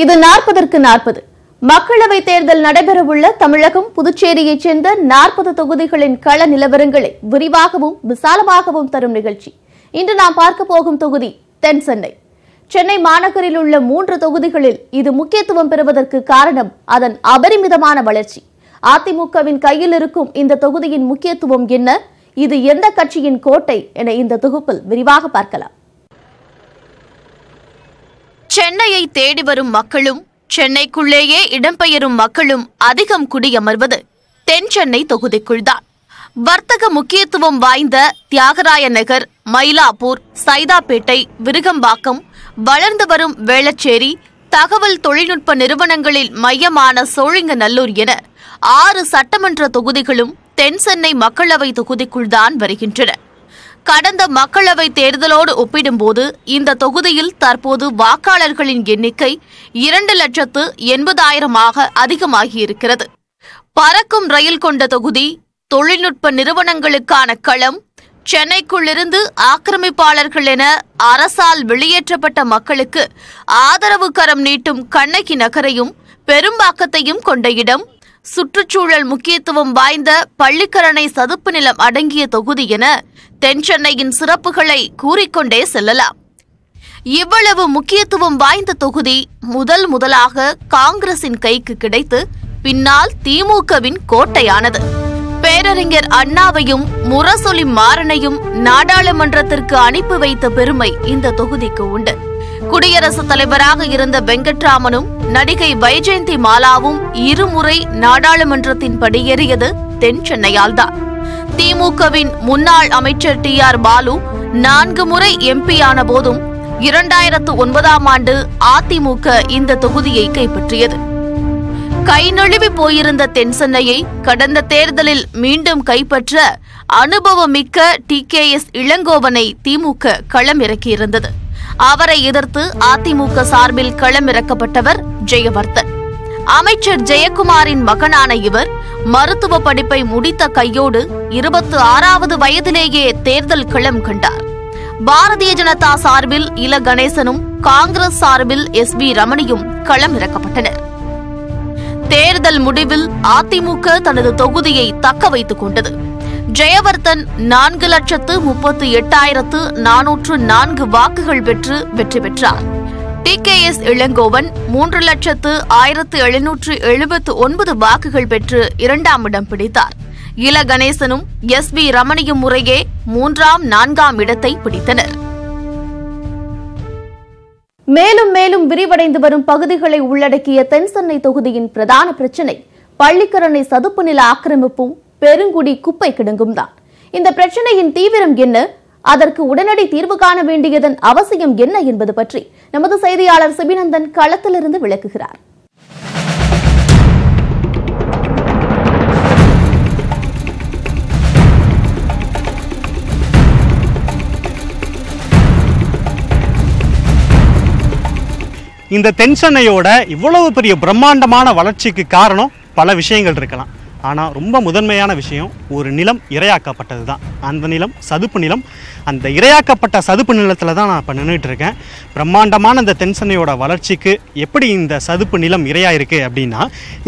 இது நாற்பதற்கு நாற்பது. மக்களவை தேர்தல் நடைபெறவுள்ள தமிழகம் புதுச்சேரியைச் சேர்ந்த நாற்பது தொகுதிகளின் கள நிலவரங்களை விரிவாகவும் விசாலமாகவும் தரும் நிகழ்ச்சி. இன்று நாம் பார்க்க போகும் தொகுதி தென் சென்னை. சென்னை மாநகரில் உள்ள மூன்று தொகுதிகளில் இது முக்கியத்துவம் பெறுவதற்கு காரணம் அதன் அபரிமிதமான வளர்ச்சி. அதிமுகவின் கையில் இருக்கும் இந்த தொகுதியின் முக்கியத்துவம் என்ன? இது எந்த கட்சியின் கோட்டை? என இந்த தொகுப்பில் விரிவாக பார்க்கலாம். சென்னையை தேடி வரும் மக்களும் சென்னைக்குள்ளேயே இடம்பெயரும் மக்களும் அதிகம் குடியமர்வது தென் சென்னை தொகுதிக்குள்தான். வர்த்தக முக்கியத்துவம் வாய்ந்த தியாகராய நகர் மயிலாப்பூர் சைதாப்பேட்டை விருகம்பாக்கம் வளர்ந்து வரும் வேளச்சேரி தகவல் தொழில்நுட்ப நிறுவனங்களில் மையமான சோழிங்கநல்லூர் என ஆறு சட்டமன்ற தொகுதிகளும் தென் சென்னை மக்களவை தொகுதிக்குள்தான் வருகின்றன. கடந்த மக்களவை தேர்தலோடு ஒப்பிடும்போது இந்த தொகுதியில் தற்போது வாக்காளர்களின் எண்ணிக்கை இரண்டு லட்சத்து எண்பதாயிரமாக அதிகமாகியிருக்கிறது. பறக்கும் ரயில் கொண்ட தொகுதி தொழில்நுட்ப நிறுவனங்களுக்கான களம் சென்னைக்குள்ளிருந்து ஆக்கிரமிப்பாளர்கள் என அரசால் வெளியேற்றப்பட்ட மக்களுக்கு ஆதரவு கரம் நீட்டும் கண்ணகி நகரையும் பெரும்பாக்கத்தையும் கொண்ட இடம் சுற்றுச்சூழல் முக்கியத்துவம் வாய்ந்த பள்ளிக்கரணை சதுப்பு நிலம் அடங்கிய தொகுதி என தென் சென்னையின் சிறப்புகளை கூறிக்கொண்டே செல்லலாம். இவ்வளவு முக்கியத்துவம் வாய்ந்த தொகுதி முதல் முதலாக காங்கிரசின் கைக்கு கிடைத்து பின்னால் திமுகவின் கோட்டையானது. பேரறிஞர் அண்ணாவையும் முரசொலி மாறனையும் நாடாளுமன்றத்திற்கு அனுப்பி வைத்த பெருமை இந்த தொகுதிக்கு உண்டு. குடியரசுத் தலைவராக இருந்த வெங்கட்ராமனும் நடிகை வைஜெயந்தி மாலாவும் இருமுறை நாடாளுமன்றத்தின் படியேறியது தென் சென்னையால்தான். திமுகவின் முன்னாள் அமைச்சர் டி ஆர் பாலு நான்கு முறை எம்பியான போதும் இரண்டாயிரத்து ஒன்பதாம் ஆண்டு அதிமுக இந்த தொகுதியை கைப்பற்றியது. கை நழுவி போயிருந்த தென் சென்னையை கடந்த தேர்தலில் மீண்டும் கைப்பற்ற அனுபவமிக்க டி கே எஸ் இளங்கோவனை திமுக களமிறக்கியிருந்தது. அவரை எதிர்த்து அதிமுக சார்பில் களமிறக்கப்பட்டவர் ஜெயவர்தன். அமைச்சர் ஜெயக்குமாரின் மகனான இவர் மருத்துவ படிப்பை முடித்த கையோடு இருபத்து ஆறாவது வயதிலேயே தேர்தல் களம் கண்டார். பாரதிய ஜனதா சார்பில் இல கணேசனும் காங்கிரஸ் சார்பில் எஸ் பி ரமணியும் களமிறக்கப்பட்டனர். தேர்தல் முடிவில் அதிமுக தனது தொகுதியை தக்க வைத்துக் கொண்டது. ஜெயவர்தன் நான்கு லட்சத்து முப்பத்து எட்டாயிரத்து நானூற்று நான்கு வாக்குகள் பெற்று வெற்றி பெற்றார். டி கே எஸ் இளங்கோவன் மூன்று லட்சத்து ஆயிரத்து எழுநூற்று எழுபத்து ஒன்பது வாக்குகள் பெற்று இரண்டாம் இடம் பிடித்தார். இல கணேசனும் எஸ் பி ரமணியும் முறையே மூன்றாம் நான்காம் இடத்தை பிடித்தனர். மேலும் மேலும் விரிவடைந்து வரும் பகுதிகளை உள்ளடக்கிய தென்சென்னை தொகுதியின் பிரதான பிரச்சினை பள்ளிக்கரணை சதுப்பு நில ஆக்கிரமிப்பும் பெருங்குடி குப்பை கிடங்கும் தான். இந்த பிரச்சனையின் தீவிரம் என்ன? அதற்கு உடனடி தீர்வு காண வேண்டியதன் அவசியம் என்ன என்பது பற்றி நமது செய்தியாளர் சிபிநந்தன் களத்திலிருந்து விளக்குகிறார். இந்த தென் சென்னையோட இவ்வளவு பெரிய பிரம்மாண்டமான வளர்ச்சிக்கு காரணம் பல விஷயங்கள் இருக்கலாம். ஆனால் ரொம்ப முதன்மையான விஷயம் ஒரு நிலம் இரையாக்கப்பட்டது தான் அந்த நிலம் சதுப்பு நிலம். அந்த இரையாக்கப்பட்ட சதுப்பு நிலத்தில் தான் நான் இப்போ நின்றுட்டு இருக்கேன். பிரம்மாண்டமான இந்த தென்சென்னையோட வளர்ச்சிக்கு எப்படி இந்த சதுப்பு நிலம் இரையாயிருக்கு அப்படின்னா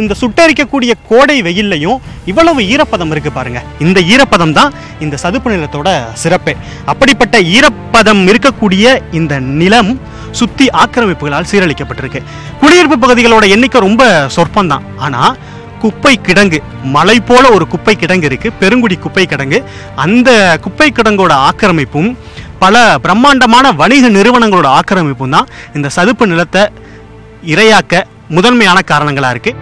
இந்த சுட்டரிக்கக்கூடிய கோடை வெயில்லையும் இவ்வளவு ஈரப்பதம் இருக்குது பாருங்கள் இந்த ஈரப்பதம் தான் இந்த சதுப்பு நிலத்தோட சிறப்பே. அப்படிப்பட்ட ஈரப்பதம் இருக்கக்கூடிய இந்த நிலம் சுற்றி ஆக்கிரமிப்புகளால் சீரழிக்கப்பட்டிருக்கு. குடியிருப்பு பகுதிகளோட எண்ணிக்கை ரொம்ப சொற்பந்தான். ஆனால் குப்பை கிடங்கு மலை போல ஒரு குப்பை கிடங்கு இருக்கு பெருங்குடி குப்பை கிடங்கு அந்த குப்பை கிடங்கோட ஆக்கிரமிப்பும் பல பிரம்மாண்டமான வணிக நிறுவனங்களோட ஆக்கிரமிப்பும் தான் இந்த சதுப்பு நிலத்தை இரையாக்க முதன்மையான காரணங்களா இருக்கு.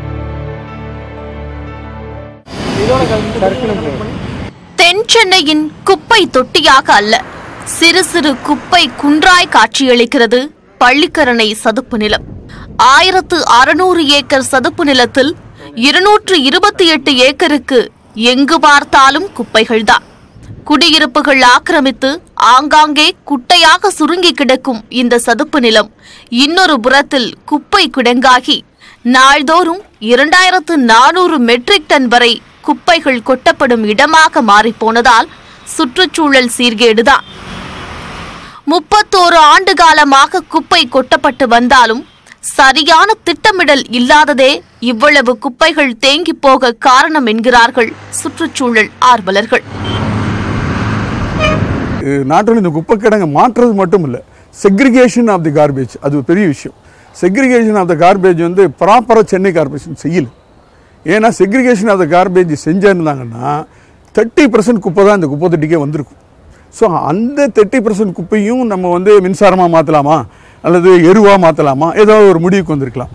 தென் சென்னையின் குப்பை தொட்டியாக அல்ல சிறு சிறு குப்பை குன்றாய் காட்சியளிக்கிறது பள்ளிக்கரணை சதுப்பு நிலம். ஆயிரத்து அறுநூறு ஏக்கர் சதுப்பு நிலத்தில் இருநூற்று இருபத்தி எட்டு ஏக்கருக்கு எங்கு பார்த்தாலும் குப்பைகள்தான். குடியிருப்புகள் ஆக்கிரமித்து ஆங்காங்கே குட்டையாக சுருங்கி கிடக்கும் இந்த சதுப்பு நிலம் இன்னொரு புறத்தில் குப்பை கிடங்காகி நாள்தோறும் இரண்டாயிரத்து நானூறு மெட்ரிக் டன் வரை குப்பைகள் கொட்டப்படும் இடமாக மாறிப்போனதால் சுற்றுச்சூழல் சீர்கேடுதான். முப்பத்தோரு ஆண்டு காலமாக குப்பை கொட்டப்பட்டு வந்தாலும் சரியான திட்டமிடல் இல்லாததே இவ்வளவு குப்பைகள் தேங்கி போக காரணம் என்கிறார்கள் சுற்றுச்சூழல் ஆர்வலர்கள். நாட்டில் இந்த குப்பை கிடங்க மாற்றுறது மட்டும் இல்லை செக்ரிகேஷன் ஆஃப் தி கார்பேஜ் அது ஒரு பெரிய விஷயம். செக்ரிகேஷன் ஆஃப் த கார்பேஜ் வந்து ப்ராப்பராக சென்னை கார்பரேஷன் செய்யல. ஏன்னா செக்ரிகேஷன் ஆஃப் த கார்பேஜ் செஞ்சிருந்தாங்கன்னா தேர்ட்டி பர்சன்ட் குப்பை தான் இந்த குப்பை தொட்டிக்கே வந்திருக்கும். ஸோ அந்த தேர்ட்டி பர்சன்ட் குப்பையும் நம்ம வந்து மின்சாரமாக மாற்றலாமா அல்லது எருவாக மாற்றலாமா ஏதாவது ஒரு முடிவுக்கு வந்திருக்கலாம்.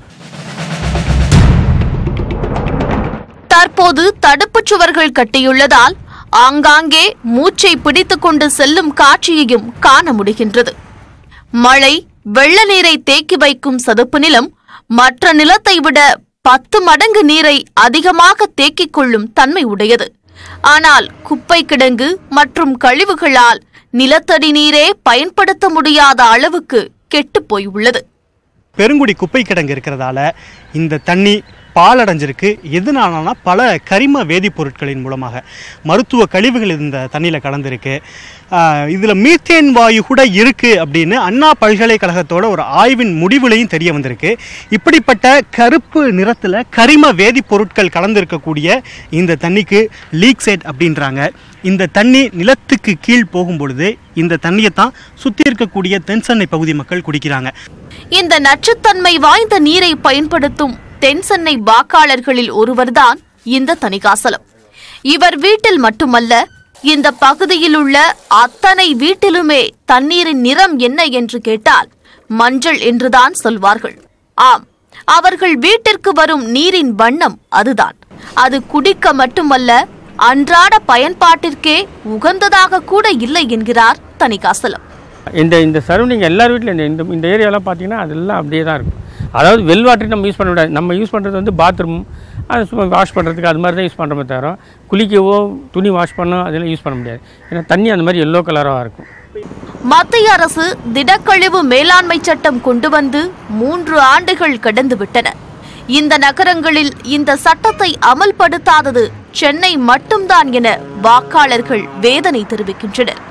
தற்போது தடுப்புச் சுவர்கள் கட்டியுள்ளதால் ஆங்காங்கே மூச்சை பிடித்துக் கொண்டு செல்லும் காட்சியையும் காண முடிகின்றது. மழை வெள்ள நீரை தேக்கி வைக்கும் சதுப்பு நிலம் மற்ற நிலத்தை விட பத்து மடங்கு நீரை அதிகமாக தேக்கிக் கொள்ளும் தன்மை உடையது. ஆனால் குப்பை கிடங்கு மற்றும் கழிவுகளால் நிலத்தடி நீரே பயன்படுத்த முடியாத அளவுக்கு கெட்டுப்போய் உள்ளது. பெருங்குடி குப்பை கிடங்கு இருக்கிறதால இந்த தண்ணி பாலடைஞ்சிருக்கு. எதுனாலனா பல கரிம வேதிப்பொருட்களின் மூலமாக. மருத்துவ கழிவுகள் இந்த தண்ணியில் கலந்துருக்கு. இதில் மீத்தேன் வாயு கூட இருக்குது அப்படின்னு அண்ணா பல்கலைக்கழகத்தோட ஒரு ஆய்வின் முடிவுலையும் தெரிய வந்திருக்கு. இப்படிப்பட்ட கருப்பு நிறத்தில் கரிம வேதிப்பொருட்கள் கலந்திருக்கக்கூடிய இந்த தண்ணிக்கு லீக்சைட் அப்படின்றாங்க. இந்த தண்ணி நிலத்துக்கு கீழ் போகும் பொழுது இந்த தண்ணியை தான் சுற்றி இருக்கக்கூடிய தென்சென்னை பகுதி மக்கள் குடிக்கிறாங்க. இந்த நச்சுத்தன்மை வாய்ந்த நீரை பயன்படுத்தும் தென்சென்னை வாக்காளர்களில் ஒருவர்தான் இந்த தணிகாசலம். இவர் வீட்டில் மட்டுமல்ல இந்த பகுதியில் உள்ள அத்தனை வீட்டிலுமே தண்ணீரின் நிறம் என்ன என்று கேட்டால் மஞ்சள் என்றுதான் சொல்வார்கள். ஆம் அவர்கள் வீட்டிற்கு வரும் நீரின் வண்ணம் அதுதான். அது குடிக்க மட்டுமல்ல அன்றாட பயன்பாட்டிற்கே உகந்ததாக கூட இல்லை என்கிறார் தணிகாசலம். இந்த இந்த சரௌண்டிங் எல்லார் வீட்டிலும் இந்த இந்த இந்த ஏரியாலாம் பார்த்தீங்கன்னா அதெல்லாம் அப்படியே தான் இருக்கும். அதாவது வெல் வாட்டர் நம்ம யூஸ் பண்ண முடியாது. நம்ம யூஸ் பண்ணுறது வந்து பாத்ரூம் அது சும்மா வாஷ் பண்ணுறதுக்கு அது மாதிரி தான் யூஸ் பண்ணுறோமே தவிர குளிக்கவோ துணி வாஷ் பண்ணோ அதெல்லாம் யூஸ் பண்ண முடியாது. ஏன்னா தண்ணி அந்த மாதிரி எல்லோ கலராக இருக்கும். மத்திய அரசு திடக்கழிவு மேலாண்மை சட்டம் கொண்டு வந்து மூன்று ஆண்டுகள் கடந்து விட்டன இந்த நகரங்களில் இந்த சட்டத்தை அமல்படுத்தாதது சென்னை மட்டும்தான் என வாக்காளர்கள் வேதனை தெரிவிக்கின்றனர்.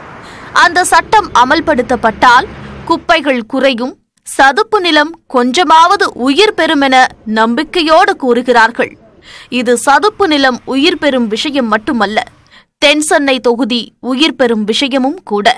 அந்த சட்டம் அமல்படுத்தப்பட்டால் குப்பைகள் குறையும் சதுப்பு நிலம் கொஞ்சமாவது உயிர் பெறும் என நம்பிக்கையோடு கூறுகிறார்கள். இது சதுப்பு நிலம் உயிர் பெறும் விஷயம் மட்டுமல்ல தென்சென்னை தொகுதி உயிர் பெறும் விஷயமும் கூட.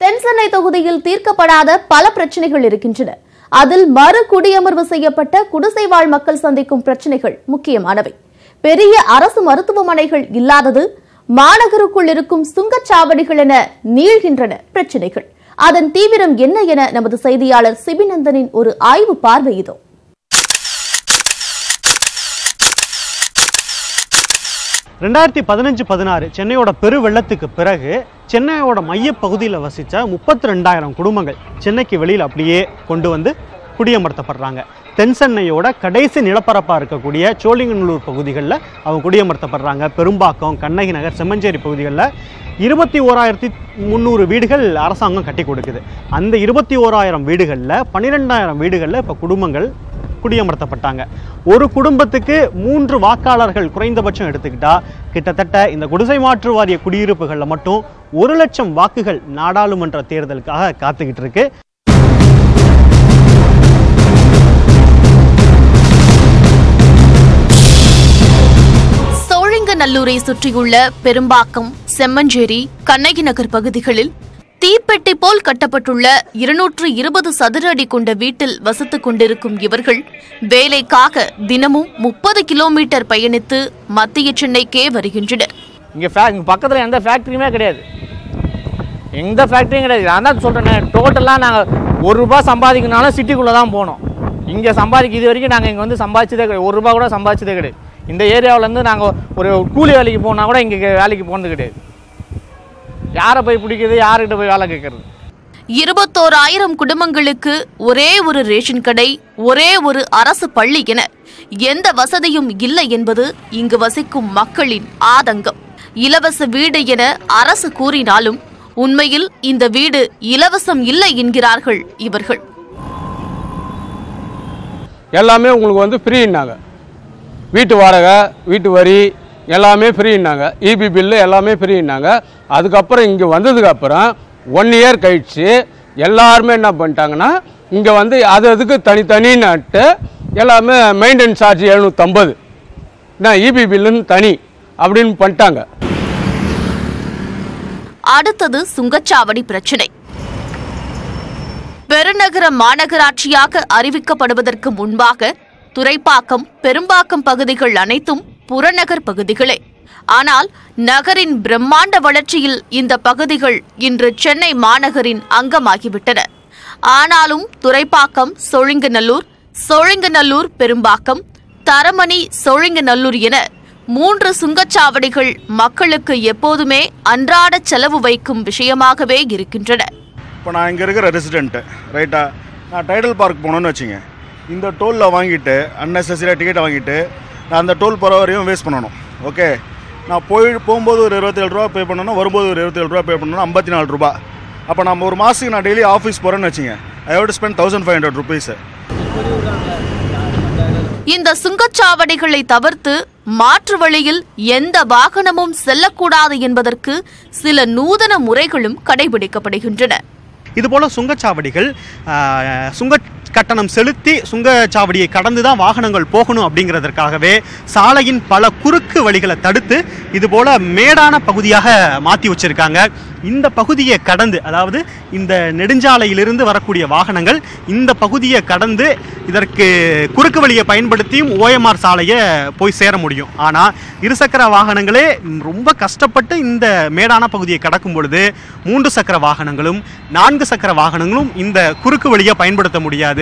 தென்சென்னை தொகுதியில் தீர்க்கப்படாத பல பிரச்சனைகள் இருக்கின்றன. அதில் மறு குடியமர்வு செய்யப்பட்ட குடிசை வாழ் மக்கள் சந்திக்கும் பிரச்சனைகள் முக்கியமானவை. பெரிய அரசு மருத்துவமனைகள் இல்லாதது மாநகருக்குள் இருக்கும் சுங்கச்சாவடிகள் என நீள்கின்றன பிரச்சனைகள். அதன் தீவிரம் என்ன என நமது செய்தியாளர் சிபிநந்தனின் ஒரு ஆய்வு பார்வை இதோ. ரெண்டாயிரத்தி பதினஞ்சு பதினாறு சென்னையோட பெரு வெள்ளத்துக்கு பிறகு சென்னையோட மையப்பகுதியில் வசித்த முப்பத்தி ரெண்டாயிரம் குடும்பங்கள் சென்னைக்கு வெளியில் அப்படியே கொண்டு வந்து குடியமர்த்தப்படுறாங்க. தென் சென்னையோட கடைசி நிலப்பரப்பாக இருக்கக்கூடிய சோழிங்கநல்லூர் பகுதிகளில் அவங்க குடியமர்த்தப்படுறாங்க. பெரும்பாக்கம் கண்ணகி நகர் செம்மஞ்சேரி பகுதிகளில் இருபத்தி ஓராயிரத்தி முந்நூறு வீடுகள் அரசாங்கம் கட்டி கொடுக்குது. அந்த இருபத்தி ஓராயிரம் வீடுகளில் பன்னிரெண்டாயிரம் வீடுகளில் இப்போ குடும்பங்கள் குடியமர்த்தப்பட்டாங்க. ஒரு குடும்பத்துக்கு மூன்று வாக்காளர்கள் குறைந்தபட்சம் எடுத்துக்கிட்டா கிட்டத்தட்ட இந்த குடிசை மாற்று வாரிய குடியிருப்புகளில் மட்டும் ஒரு லட்சம் வாக்குகள் நாடாளுமன்ற தேர்தலுக்காக காத்துக்கிட்டு இருக்கு. சோழிங்கநல்லூரை சுற்றியுள்ள பெரும்பாக்கம் செம்மஞ்சேரி கண்ணகி நகர் பகுதிகளில் தீப்பெட்டி போல் கட்டப்பட்டுள்ள இருநூற்று இருபது சதுர அடி கொண்ட வீட்டில் வசித்துக் கொண்டிருக்கும் இவர்கள் வேலைக்காக தினமும் முப்பது கிலோமீட்டர் பயணித்து மத்திய சென்னைக்கே வருகின்றனர். இங்கே ஃபே பக்கத்தில் எந்த ஃபேக்ட்ரியுமே கிடையாது. எந்த ஃபேக்ட்ரியும் கிடையாது. நான் தான் சொல்கிறேனே டோட்டலாக நாங்கள் ஒரு ரூபா சம்பாதிக்கணும்னாலும் சிட்டிக்குள்ளே தான் போனோம். இங்கே சம்பாதிக்க இது வரைக்கும் நாங்கள் இங்கே வந்து சம்பாதிச்சதே கிடையாது. ஒரு ரூபா கூட சம்பாதிச்சதே கிடையாது. இந்த ஏரியாவிலேருந்து நாங்கள் ஒரு கூலி வேலைக்கு போனால் கூட இங்கே வேலைக்கு போனது கிடையாது. யாரை போய் பிடிக்கிறது யார்கிட்ட போய் வேலை கேட்கறது இருபத்தோராயிரம் குடும்பங்களுக்கு ஒரே ஒரு ரேஷன் கடை ஒரே ஒரு அரசு பள்ளி என எந்த வசதியும் இல்லை என்பது இங்கு வசிக்கும் மக்களின் ஆதங்கம். இலவச வீடு என அரசு கூறினாலும் உண்மையில் இந்த வீடு இலவசம் இல்லை என்கிறார்கள் இவர்கள். எல்லாமே உங்களுக்கு வந்து ஃப்ரீன்னாங்க வீட்டு வாடகை வீட்டு வரி எல்லாமே ஃப்ரீன்னாங்க இபி பில்லு எல்லாமே ஃப்ரீன்னாங்க அதுக்கப்புறம் இங்கே வந்ததுக்கப்புறம் ஒன் இயர் கழிச்சு எல்லாருமே என்ன பண்ணிட்டாங்கன்னா இங்கே வந்து அது அதுக்கு தனித்தனி நட்டு எல்லாமே மெயின்டெனன்ஸ் சார்ஜ் எழுநூற்றம்பது என்ன இபி பில்லுன்னு தனி அப்படின்னு பண்ணிட்டாங்க. அடுத்தது சுங்கச்சாவடி பிரச்சினை. பெருநகர மாநகராட்சியாக அறிவிக்கப்படுவதற்கு முன்பாக துறைப்பாக்கம் பெரும்பாக்கம் பகுதிகள் அனைத்தும் புறநகர் பகுதிகளே. ஆனால் நகரின் பிரம்மாண்ட வளர்ச்சியில் இந்த பகுதிகள் இன்று சென்னை மாநகரின் அங்கமாகிவிட்டன. ஆனாலும் துறைப்பாக்கம் சோழிங்கநல்லூர் சோழிங்கநல்லூர் பெரும்பாக்கம் தரமணி சோழிங்கநல்லூர் என மூன்று சுங்கச்சாவடிகள் மக்களுக்கு எப்போதுமே அன்றாட செலவு வைக்கும் விஷயமாகவே இருக்கின்றன. இப்போ நான் இங்கே இருக்கிற ரெசிடென்ட்டு ரைட்டா நான் டைடல் பார்க் போகணுன்னு வச்சுங்க. இந்த டோலில் வாங்கிட்டு அன்னெசரியாக டிக்கெட்டை வாங்கிட்டு நான் அந்த டோல் போகிற வரையும் வேஸ்ட் பண்ணணும். ஓகே நான் போய் போகும்போது ஒரு இருபத்தேழு ரூபா பே பண்ணணும் வரும்போது ஒரு இருபத்தேழு ரூபா பே பண்ணணும் ஐம்பத்தி நாலு ரூபா. அப்போ நம்ம ஒரு மாதத்துக்கு நான் டெய்லி ஆஃபீஸ் போகிறேன்னு வச்சுங்க I have to spend thousand five hundred rupees இந்த சுங்கச்சாவடிகளை தவிர்த்து மாற்று வழியில் எந்த வாகனமும் செல்லக்கூடாது என்பதற்கு சில நூதன முறைகளும் கடைபிடிக்கப்படுகின்றன. இதுபோல சுங்கச்சாவடிகள் சுங்க கட்டணம் செலுத்தி சுங்கச்சாவடியை கடந்து தான் வாகனங்கள் போகணும் அப்படிங்கிறதற்காகவே சாலையின் பல குறுக்கு வழிகளை தடுத்து இதுபோல் மேடான பகுதியாக மாற்றி வச்சுருக்காங்க. இந்த பகுதியை கடந்து அதாவது இந்த நெடுஞ்சாலையிலிருந்து வரக்கூடிய வாகனங்கள் இந்த பகுதியை கடந்து இதற்கு குறுக்கு வழியை பயன்படுத்தியும் ஓஎம்ஆர் சாலையை போய் சேர முடியும். ஆனால் இருசக்கர வாகனங்களே ரொம்ப கஷ்டப்பட்டு இந்த மேடான பகுதியை கடக்கும் பொழுது மூன்று சக்கர வாகனங்களும் நான்கு சக்கர வாகனங்களும் இந்த குறுக்கு வழியை பயன்படுத்த முடியாது.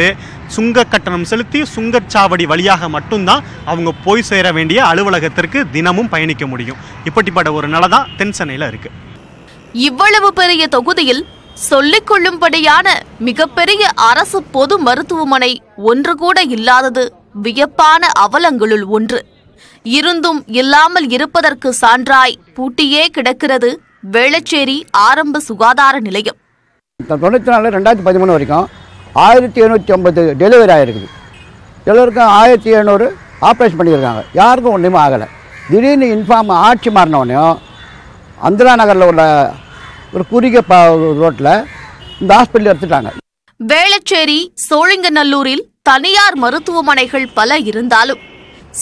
சுங்க கட்டணம் செலுத்தி சுங்கச்சாவடி வழியாக மட்டும்தான் அவங்க போய் சேர வேண்டிய அலுவலகத்திற்கு தினமும் பயணிக்க முடியும். இப்படிப்பட்ட ஒரு நிலை தான் தென் சென்னையில் இருக்குது இவ்வளவு பெரிய தொகுதியில் சொல்லிக் கொள்ளும்படியான மிகப்பெரிய அரசு பொது மருத்துவமனை ஒன்று கூட இல்லாதது வியப்பான அவலங்களுள் ஒன்று. இருந்தும் இல்லாமல் இருப்பதற்கு சான்றாய் பூட்டியே கிடக்கிறது வேளச்சேரி ஆரம்ப சுகாதார நிலையம். தொண்ணூற்றி நாலு ரெண்டாயிரத்தி பதிமூணு வரைக்கும் ஆயிரத்தி எழுநூற்றி ஐம்பது டெலிவரி ஆகிருக்குது எல்லோருக்கும் ஆயிரத்தி எழுநூறு ஆப்ரேஷன் பண்ணியிருக்காங்க. யாருக்கும் ஒன்றுமே ஆகலை. திடீர்னு இன்ஃபார்ம் ஆட்சி மாறினோடனையும் அந்திரா நகரில் உள்ள ஒரு குறுகிய ப ரோட்டில் இந்த ஹாஸ்பிட்டல் எடுத்துட்டாங்க. வேளச்சேரி சோழிங்கநல்லூரில் தனியார் மருத்துவமனைகள் பல இருந்தாலும்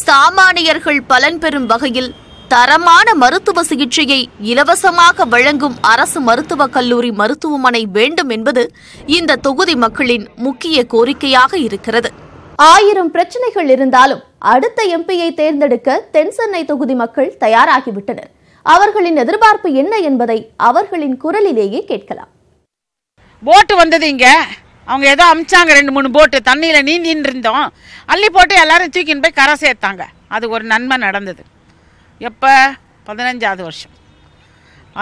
சாமானியர்கள் பலன் பெறும் வகையில் தரமான மருத்துவ சிகிச்சையை இலவசமாக வழங்கும் அரசு மருத்துவக் கல்லூரி மருத்துவமனை வேண்டும் என்பது இந்த தொகுதி மக்களின் முக்கிய கோரிக்கையாக இருக்கிறது. ஆயிரம் பிரச்சனைகள் இருந்தாலும் அடுத்த எம்பியை தேர்ந்தெடுக்க தென்சென்னை தொகுதி மக்கள் தயாராகிவிட்டனர். அவர்களின் எதிர்பார்ப்பு என்ன என்பதை அவர்களின் குரலிலேயே கேட்கலாம். போட்டு வந்தது இங்க. அவங்க ஏதோ அமிச்சாங்க ரெண்டு மூணு போட்டு. தண்ணியில நீந்தின்னு இருந்தோம் அள்ளி போட்டு எல்லாரும் தூக்கின்னு போய் கரை சேர்த்தாங்க. அது ஒரு நன்மை நடந்தது. எப்போ? பதினஞ்சாவது வருஷம்.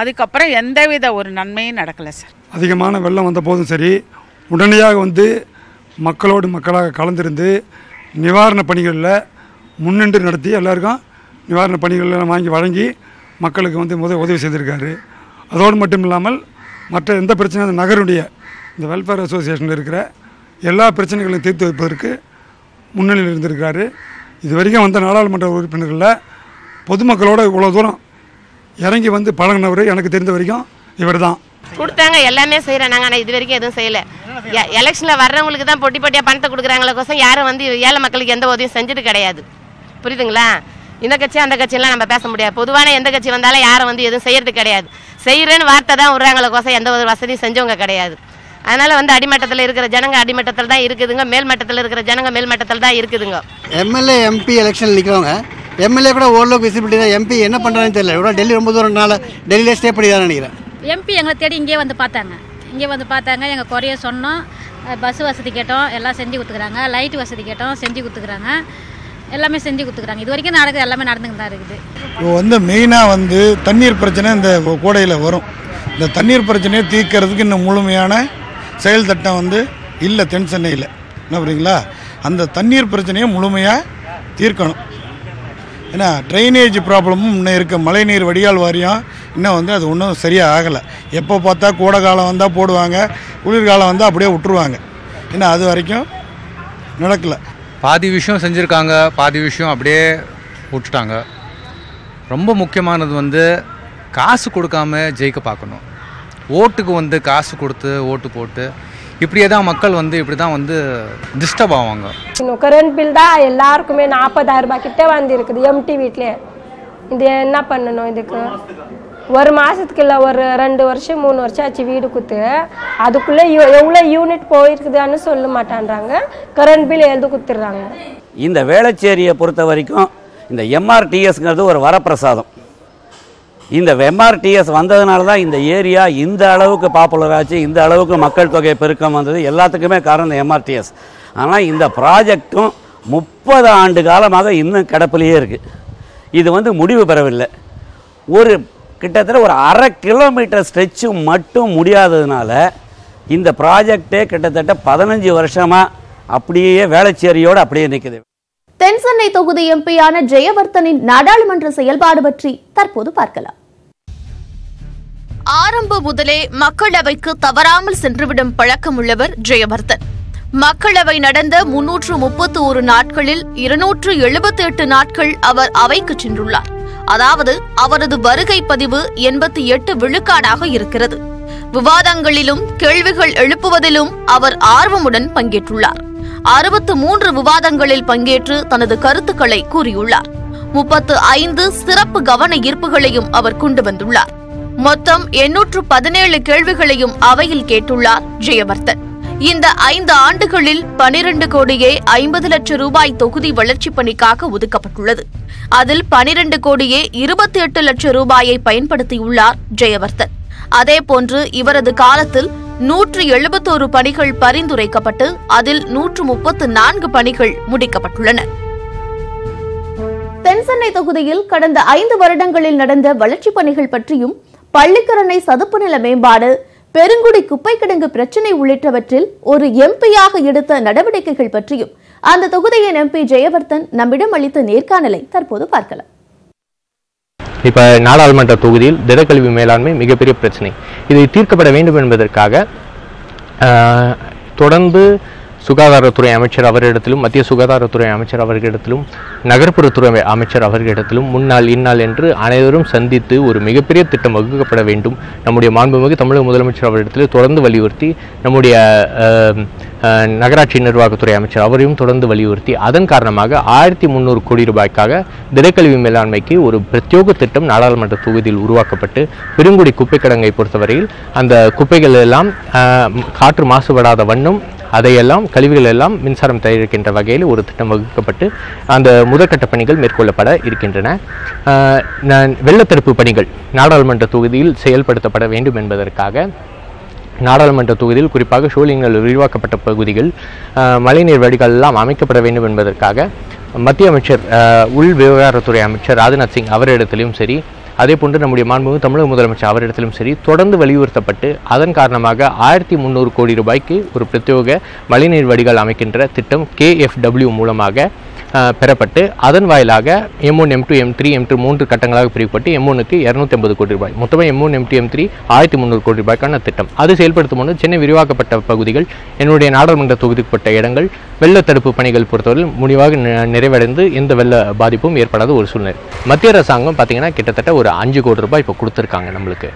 அதுக்கப்புறம் எந்தவித ஒரு நன்மையும் நடக்கலை சார். அதிகமான வெள்ளம் வந்த போதும் சரி உடனடியாக வந்து மக்களோடு மக்களாக கலந்திருந்து நிவாரண பணிகளில் முன்னின்று நடத்தி எல்லாருக்கும் நிவாரண பணிகள் எல்லாம் வாங்கி வழங்கி மக்களுக்கு வந்து முதல் உதவி செய்திருக்காரு. அதோடு மட்டும் இல்லாமல் மற்ற எந்த பிரச்சனையும் அந்த நகருடைய இந்த வெல்ஃபேர் அசோசியேஷனில் இருக்கிற எல்லா பிரச்சனைகளையும் தீர்த்து வைப்பதற்கு முன்னணியில் இருந்திருக்காரு. இது வரைக்கும் வந்த நாடாளுமன்ற உறுப்பினர்களில் பொதுமக்களோட இவ்வளோ தூரம் இறங்கி வந்து பழகினவர் எனக்கு தெரிந்த வரைக்கும் இவர் தான் கொடுத்தாங்க எல்லாமே செய்கிறேன் நாங்கள் ஆனால் இது வரைக்கும் எதுவும் செய்யலை. எலெக்ஷனில் வர்றவங்களுக்கு தான் பொட்டி பொட்டியாக பணத்தை கொடுக்குறாங்களே கோசம் யாரும் வந்து ஏழை மக்களுக்கு எந்த உதவியும் செஞ்சது கிடையாது. புரியுதுங்களா? இந்த கட்சி அந்த கட்சியெல்லாம் நம்ம பேச முடியாது. பொதுவான எந்த கட்சி வந்தாலும் யாரும் வந்து எதுவும் செய்யறது கிடையாது. செய்கிறேன்னு வார்த்தை தான் விட்றாங்கள கோசம் எந்த ஒரு வசதியும் செஞ்சவங்க கிடையாது. அதனால் வந்து அடிமட்டத்தில் இருக்கிற ஜனங்க அடிமட்டத்தில் தான் இருக்குதுங்க. மேல்மட்டத்தில் இருக்கிற ஜனங்க மேல்மட்டத்தில் தான் இருக்குதுங்க. எம்எல்ஏ எம்பி எலெக்ஷன் நிற்கிறவங்க எம்எல்ஏ கூட ஓரளவுக்கு விசிபிலிட்டி தான். எம்பி என்ன பண்ணுறான்னு தெரியல. இவ்வளோ டெல்லி ரொம்ப தூரம்னால டெல்லியிலே ஸ்டே பண்ணி தான் நினைக்கிறேன். எம்பி எங்களை தேடி இங்கே வந்து பார்த்தாங்க. இங்கே வந்து பார்த்தாங்க. எங்கள் குறைய சொன்னோம். பஸ் வசதி கேட்டோம். எல்லாம் செஞ்சு கொடுத்துக்குறாங்க. லைட் வசதி கேட்டோம். செஞ்சு கொடுத்துக்குறாங்க. எல்லாமே செஞ்சு கொடுத்துக்குறாங்க. இது வரைக்கும் நடக்குது. எல்லாமே நடந்துக்கிட்டு தான் இருக்குது. இப்போ வந்து மெயினாக வந்து தண்ணீர் பிரச்சனை இந்த கோடையில் வரும். இந்த தண்ணீர் பிரச்சனையை தீர்க்கறதுக்கு இன்னும் முழுமையான செயல் திட்டம் வந்து இல்லை தென் சென்னையில். என்ன புரியுங்களா அந்த தண்ணீர் பிரச்சனையை முழுமையாக தீர்க்கணும். ஏன்னா ட்ரைனேஜ் ப்ராப்ளமும் இன்னும் இருக்குது மழைநீர் வடிகால் வாரியம் இன்னும் வந்து அது ஒன்றும் சரியாக ஆகலை. எப்போ பார்த்தா கோடை காலம் வந்தால் போடுவாங்க குளிர்காலம் வந்தால் அப்படியே விட்டுருவாங்க. ஏன்னா அது வரைக்கும் நடக்கலை. பாதி விஷயம் செஞ்சுருக்காங்க பாதி விஷயம் அப்படியே விட்டுட்டாங்க. ரொம்ப முக்கியமானது வந்து காசு கொடுக்காம ஜெயிக்க பார்க்கணும். ஓட்டுக்கு வந்து காசு கொடுத்து ஓட்டு போட்டு இப்படியே தான் மக்கள் வந்து இப்படி தான் வந்து டிஸ்டர்ப் ஆவாங்க. இன்னும் கரண்ட் பில் தான் எல்லாருக்குமே நாற்பதாயிரம் ரூபாய் கிட்ட வந்திருக்குது எம்டி வீட்லயே. இது என்ன பண்ணணும் இதுக்கு? ஒரு மாதத்துக்கு இல்லை ஒரு ரெண்டு வருஷம் மூணு வருஷம் ஆச்சு வீடு குத்து. அதுக்குள்ளே எவ்வளோ யூனிட் போயிருக்குதுன்னு சொல்ல மாட்டான்றாங்க. கரண்ட் பில் எழுதி குத்துடுறாங்க. இந்த வேளச்சேரியை பொறுத்த வரைக்கும் இந்த எம்ஆர்டிஎஸ்ங்கிறது ஒரு வரப்பிரசாதம். இந்த எம்ஆர்டிஎஸ் வந்ததுனால தான் இந்த ஏரியா இந்த அளவுக்கு பாப்புலர் ஆச்சு இந்த அளவுக்கு மக்கள் தொகை பெருக்கம் வந்தது. எல்லாத்துக்குமே காரணம் இந்த எம்ஆர்டிஎஸ் ஆனால் இந்த ப்ராஜெக்டும் முப்பது ஆண்டு காலமாக இன்னும் கிடப்பிலேயே இருக்குது இது வந்து முடிவு பெறவில்லை. ஒரு கிட்டத்தட்ட ஒரு அரை கிலோமீட்டர் ஸ்ட்ரெச்சு மட்டும் முடியாததுனால இந்த ப்ராஜெக்டே கிட்டத்தட்ட பதினஞ்சு வருஷமாக அப்படியே வேளச்சேரியோடு அப்படியே நிற்குது தென்சென்னை தொகுதி எம்பியான ஜெயவர்த்தனின் நாடாளுமன்ற செயல்பாடு பற்றி தற்போது பார்க்கலாம். ஆரம்ப முதலே மக்களவைக்கு தவறாமல் சென்றுவிடும் பழக்கம் உள்ளவர் ஜெயவர்தன். மக்களவை நடந்த முன்னூற்று முப்பத்தி ஒரு நாட்களில் இருநூற்று எழுபத்தி எட்டு நாட்கள் அவர் அவைக்கு சென்றுள்ளார். அதாவது அவரது வருகை பதிவு எண்பத்தி எட்டு விழுக்காடாக இருக்கிறது. விவாதங்களிலும் கேள்விகள் எழுப்புவதிலும் அவர் ஆர்வமுடன் பங்கேற்றுள்ளார். அறுபத்து மூன்று விவாதங்களில் பங்கேற்று தனது கருத்துக்களை கூறியுள்ளார். முப்பத்து ஐந்து சிறப்பு கவன ஈர்ப்புகளையும் அவர் கொண்டு வந்துள்ளார். மொத்தம் எண்ணூற்று பதினேழு கேள்விகளையும் அவையில் கேட்டுள்ளார் ஜெயவர்தன். இந்த ஐந்து ஆண்டுகளில் பனிரண்டு கோடியே ஐம்பது லட்சம் ரூபாய் தொகுதி வளர்ச்சிப் பணிக்காக ஒதுக்கப்பட்டுள்ளது. அதில் பனிரண்டு கோடியே இருபத்தி எட்டு லட்சம் ரூபாயை பயன்படுத்தியுள்ளார் ஜெயவர்தன். அதேபோன்று இவரது காலத்தில் நூற்று எழுபத்தோரு பணிகள் பரிந்துரைக்கப்பட்டு அதில் நூற்று முப்பத்து நான்கு பணிகள் முடிக்கப்பட்டுள்ளன. தென்சென்னை தொகுதியில் கடந்த ஐந்து வருடங்களில் நடந்த வளர்ச்சிப் பணிகள் பற்றியும் பள்ளிக்கரணை சதுப்பு நில மேம்பாடு பெருங்குடி குப்பை கிடங்கு பிரச்சினை உள்ளிட்டவற்றில் ஒரு எம்பியாக எடுத்த நடவடிக்கைகள் பற்றியும் அந்த தொகுதியின் எம்பி ஜெயவர்தன் நம்மிடம் அளித்த நேர்காணலை தற்போது பார்க்கலாம். இப்போ நாடாளுமன்ற தொகுதியில் திடக்கழிவு மேலாண்மை மிகப்பெரிய பிரச்சனை. இதை தீர்க்கப்பட வேண்டும் என்பதற்காக ஆஹ், தொடர்ந்து சுகாதாரத்துறை அமைச்சர் அவரிடத்திலும் மத்திய சுகாதாரத்துறை அமைச்சர் அவர்களிடத்திலும் நகர்ப்புறத்துறை அமைச்சர் அவர்களிடத்திலும் முன்னாள் இந்நாள் என்று அனைவரும் சந்தித்து ஒரு மிகப்பெரிய திட்டம் வகுக்கப்பட வேண்டும். நம்முடைய மாண்புமிகு தமிழக முதலமைச்சர் அவரிடத்தில் தொடர்ந்து வலியுறுத்தி நம்முடைய நகராட்சி நிர்வாகத்துறை அமைச்சர் அவரையும் தொடர்ந்து வலியுறுத்தி அதன் காரணமாக ஆயிரத்தி முந்நூறு கோடி ரூபாய்க்காக திடக்கழிவு மேலாண்மைக்கு ஒரு பிரத்யோக திட்டம் நாடாளுமன்ற தொகுதியில் உருவாக்கப்பட்டு பெருங்குடி குப்பை கிடங்கை பொறுத்தவரையில் அந்த குப்பைகள் எல்லாம் காற்று மாசுபடாத வண்ணம் அதையெல்லாம் கழிவுகள் எல்லாம் மின்சாரம் தயாரிக்கின்ற வகையில் ஒரு திட்டம் வகுக்கப்பட்டு அந்த முதற்கட்ட பணிகள் மேற்கொள்ளப்பட இருக்கின்றன. நான் வெள்ளத்தடுப்பு பணிகள் நாடாளுமன்ற தொகுதியில் செயல்படுத்தப்பட வேண்டும் என்பதற்காக நாடாளுமன்ற தொகுதியில் குறிப்பாக ஷோலிங்கள் விரிவாக்கப்பட்ட பகுதிகள் மழைநீர் வடிகால் எல்லாம் அமைக்கப்பட வேண்டும் என்பதற்காக மத்திய அமைச்சர் உள் விவகாரத்துறை அமைச்சர் ராஜ்நாத் சிங் அவரிடத்திலும் சரி அதே போன்று நம்முடைய மாண்புமிகு தமிழக முதலமைச்சர் அவரிடத்திலும் சரி தொடர்ந்து வலியுறுத்தப்பட்டு அதன் காரணமாக ஆயிரத்தி முந்நூறு கோடி ரூபாய்க்கு ஒரு பிரத்யோக மழைநீர் வடிகால் அமைக்கின்ற திட்டம் கேஎஃப்டபிள்யூ மூலமாக பெறப்பட்டு அதன் வாயிலாக M one M two M three M two மூன்று கட்டங்களாக பிரிவுப்பட்டு எம் ஒன்னுக்கு இரநூத்தி ஐம்பது கோடி ரூபாய். மொத்தமாக M one M two M three ஆயிரத்தி முந்நூறு கோடி ரூபாய்க்கான திட்டம். அது செயல்படுத்தும் போது சென்னை விரிவாக்கப்பட்ட பகுதிகள் என்னுடைய நாடாளுமன்ற தொகுதிக்குட்பட்ட இடங்கள் வெள்ள தடுப்பு பணிகள் பொறுத்தவரையில் முடிவாக நிறைவடைந்து எந்த வெள்ள பாதிப்பும் ஏற்படாத ஒரு சூழ்நிலை. மத்திய அரசாங்கம் பார்த்தீங்கன்னா கிட்டத்தட்ட ஒரு அஞ்சு கோடி ரூபாய் இப்போ கொடுத்துருக்காங்க நம்மளுக்கு.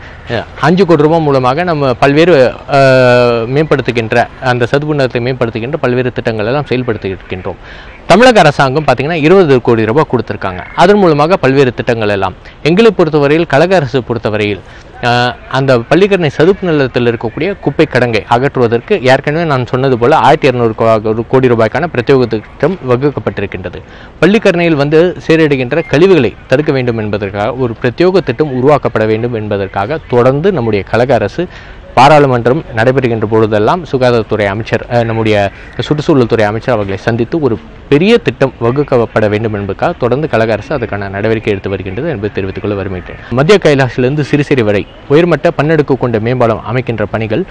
அஞ்சு கோடி ரூபாய் மூலமாக நம்ம பல்வேறு மேம்படுத்துகின்ற அந்த சதுப்பு நிலத்தை மேம்படுத்துகின்ற பல்வேறு திட்டங்கள் எல்லாம் செயல்படுத்தியிருக்கின்றோம் தமிழக அரசாங்கம் பார்த்திங்கன்னா இருபது கோடி ரூபாய் கொடுத்துருக்காங்க. அதன் மூலமாக பல்வேறு திட்டங்கள் எல்லாம். எங்களை பொறுத்தவரையில் கழக அரசு பொறுத்தவரையில் அந்த பள்ளிக்கரணை சதுப்பு நிலத்தில் இருக்கக்கூடிய குப்பை கடங்கை அகற்றுவதற்கு ஏற்கனவே நான் சொன்னது போல் ஆயிரத்தி இரநூறு கோடி ரூபாய்க்கான பிரத்யேக திட்டம் வகுக்கப்பட்டிருக்கின்றது. பள்ளிக்கரணையில் வந்து சேரிடுகின்ற கழிவுகளை தடுக்க வேண்டும் என்பதற்காக ஒரு பிரத்யோக திட்டம் உருவாக்கப்பட வேண்டும் என்பதற்காக தொடர்ந்து நம்முடைய கழக அரசு பாராளுமன்றம் நடைபெறுகின்ற பொழுதெல்லாம் சுகாதாரத்துறை அமைச்சர் நம்முடைய சுற்றுச்சூழல் துறை அமைச்சர் அவர்களை சந்தித்து ஒரு பெரிய திட்டம் வகுக்கப்பட வேண்டும் என்பதற்காக தொடர்ந்து கழக அரசு அதுக்கான நடவடிக்கை எடுத்து வருகின்றது என்பதை தெரிவித்துக் கொள்ள வருகின்றேன் மத்திய கைலாசிலிருந்து சிறுசிறு வரை உயர்மட்ட பன்னெடுக்கு கொண்ட மேம்பாலம் அமைக்கின்ற பணிகள்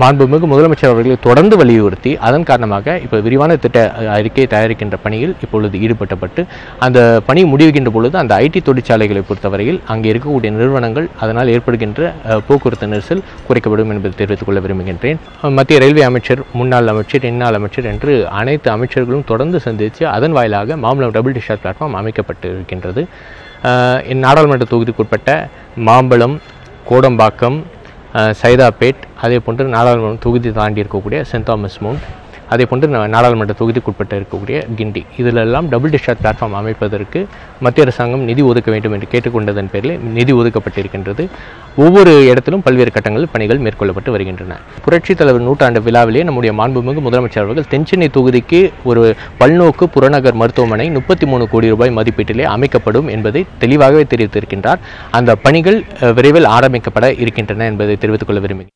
மாண்புமிகு முதலமைச்சர் அவர்களை தொடர்ந்து வலியுறுத்தி அதன் காரணமாக இப்போ விரிவான திட்ட அறிக்கையை தயாரிக்கின்ற பணியில் இப்பொழுது ஈடுபட்டப்பட்டு அந்த பணி முடிவுகின்ற பொழுது அந்த ஐடி தொழிற்சாலைகளை பொறுத்தவரையில் அங்கே இருக்கக்கூடிய நிறுவனங்கள் அதனால் ஏற்படுகின்ற போக்குவரத்து நெரிசல் குறைக்கப்படும் என்பதை தெரிவித்துக் கொள்ள விரும்புகின்றேன். மத்திய ரயில்வே அமைச்சர் முன்னாள் அமைச்சர் இந்நாள் அமைச்சர் என்று அனைத்து அமைச்சர்களும் தொடர்ந்து சந்தித்து அதன் வாயிலாக மாம்பழம் டபுள் டிஷார்ட் பிளாட்ஃபார்ம் அமைக்கப்பட்டு இருக்கின்றது நாடாளுமன்ற தொகுதிக்குட்பட்ட மாம்பழம் கோடம்பாக்கம் சைதாப்பேட் அதே போன்று நாடாளுமன்ற தொகுதி தாண்டி இருக்கக்கூடிய சென்ட் தாமஸ் மவுண்ட் அதே போன்று நாடாளுமன்ற தொகுதிக்குட்பட்ட இருக்கக்கூடிய கிண்டி. இதிலெல்லாம் டபுள் டிஸ்சார்ஜ் பிளாட்ஃபார்ம் அமைப்பதற்கு மத்திய அரசாங்கம் நிதி ஒதுக்க வேண்டும் என்று கேட்டுக்கொண்டதன் பேரில் நிதி ஒதுக்கப்பட்டிருக்கின்றது. ஒவ்வொரு இடத்திலும் பல்வேறு கட்டங்களில் பணிகள் மேற்கொள்ளப்பட்டு வருகின்றன. புரட்சித் தலைவர் நூற்றாண்டு விழாவிலேயே நம்முடைய மாண்புமிகு முதலமைச்சர் அவர்கள் தென்சென்னை தொகுதிக்கு ஒரு பல்நோக்கு புறநகர் மருத்துவமனை முப்பத்தி மூணு கோடி ரூபாய் மதிப்பீட்டிலே அமைக்கப்படும் என்பதை தெளிவாகவே தெரிவித்திருக்கின்றார். அந்த பணிகள் விரைவில் ஆரம்பிக்கப்பட இருக்கின்றன என்பதை தெரிவித்துக் கொள்ள விரும்புகிறேன்.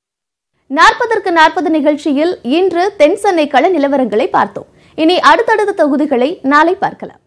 நாற்பதற்கு நாற்பது நிகழ்ச்சியில் இன்று தென் சென்னை கள நிலவரங்களை பார்த்தோம். இனி அடுத்தடுத்த தொகுதிகளை நாளை பார்க்கலாம்.